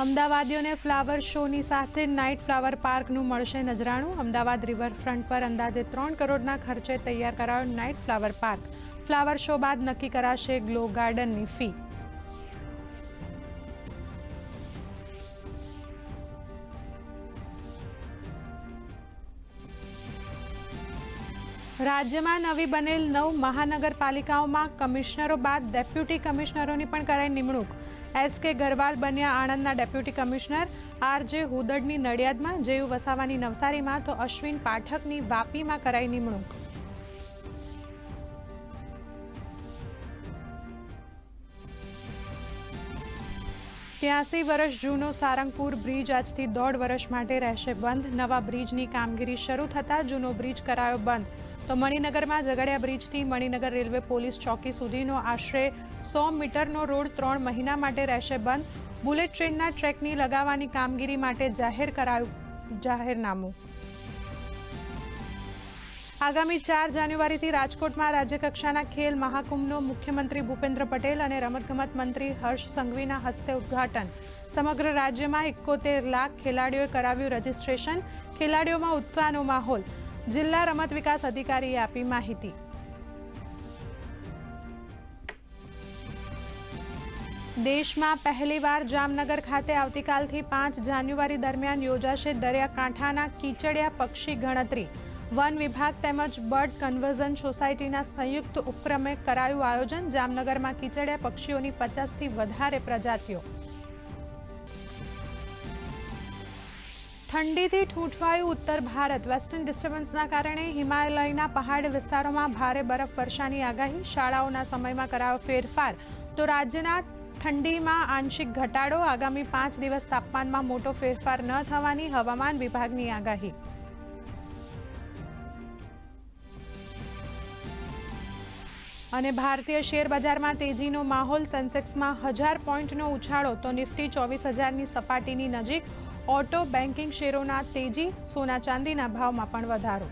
અમદાવાદીઓને flower શોની સાથે night flower પાર્કનું મળશે નજરાણું. અમદાવાદ રિવરફ્રન્ટ પર અંદાજે ત્રણ કરોડના ખર્ચે તૈયાર કરાયો night flower park. Flower show બાદ નક્કી કરાશે ગ્લો ગાર્ડનની ફી. રાજ્યમાં નવી બનેલ નવ મહાનગરપાલિકાઓમાં કમિશનરો બાદ ડેપ્યુટી કમિશનરોની પણ કરાઈ નિમણૂક. એસ ગરવાલ બન્યા આણંદના ડેપ્યુટી કમિશનર આર હુદડની નડિયાદમાં, જેયુ વસાવાની નવસારીમાં તો અશ્વિન પાઠકની વાપીમાં કરાઈ નિમણૂક. ત્યાસી વર્ષ જૂનો સારંગપુર બ્રિજ આજથી દોઢ વર્ષ માટે રહેશે બંધ. નવા બ્રિજની કામગીરી શરૂ થતાં જૂનો બ્રિજ કરાયો બંધ. તો મણિનગરમાં ઝઘડિયા બ્રિજથી મણિનગર રેલવે પોલીસ ચોકી સુધીનો આશરે સો મીટરનો રોડ ત્રણ મહિના માટે રહેશે બંધ. બુલેટ ટ્રેનના ટ્રેકની લગાવવાની કામગીરી માટે જાહેર કરાયું જાહેરનામું. આગામી ચાર જાન્યુઆરીથી રાજકોટમાં રાજ્યકક્ષાના ખેલ મહાકુંભનો મુખ્યમંત્રી ભૂપેન્દ્ર પટેલ અને રમતગમત મંત્રી હર્ષ સંઘવીના હસ્તે ઉદ્ઘાટન. સમગ્ર રાજ્યમાં એકોતેર લાખ ખેલાડીઓએ કરાવ્યું રજીસ્ટ્રેશન. ખેલાડીઓમાં ઉત્સાહનો માહોલ. જિલ્લા રમત વિકાસ અધિકારીએ આપી માહિતી. દેશમાં પહેલીવાર જામનગર ખાતે આવતીકાલથી પાંચ જાન્યુઆરી દરમિયાન યોજાશે દરિયાકાંઠાના કીચડિયા પક્ષી ગણતરી. વન વિભાગ તેમજ બર્ડ કન્વર્ઝન સોસાયટીના સંયુક્ત ઉપક્રમે કરાયું આયોજન. જામનગરમાં કીચડિયા પક્ષીઓની પચાસથી વધારે પ્રજાતિઓ ઠંડીથી ઠૂંઠવાયું ઉત્તર ભારત. વેસ્ટર્ન ડિસ્ટર્બન્સના કારણે હિમાલયના પહાડ વિસ્તારોમાં ભારે બરફ વર્ષાની આગાહી. શાળાઓના સમયમાં કરાયો ફેરફાર. તો રાજ્યના ઠંડીમાં આંશિક ઘટાડો. આગામી પાંચ દિવસ તાપમાનમાં મોટો ફેરફાર ન થવાની હવામાન વિભાગની આગાહી. અને ભારતીય શેર બજારમાં તેજીનો માહોલ સેન્સેક્સમાં હજાર પોઈન્ટનો ઉછાળો, તો નિફ્ટી ચોવીસ હજારની સપાટીની નજીક ઓટો બેન્કિંગ શેરોના તેજી, સોના ચાંદીના ભાવમાં પણ વધારો.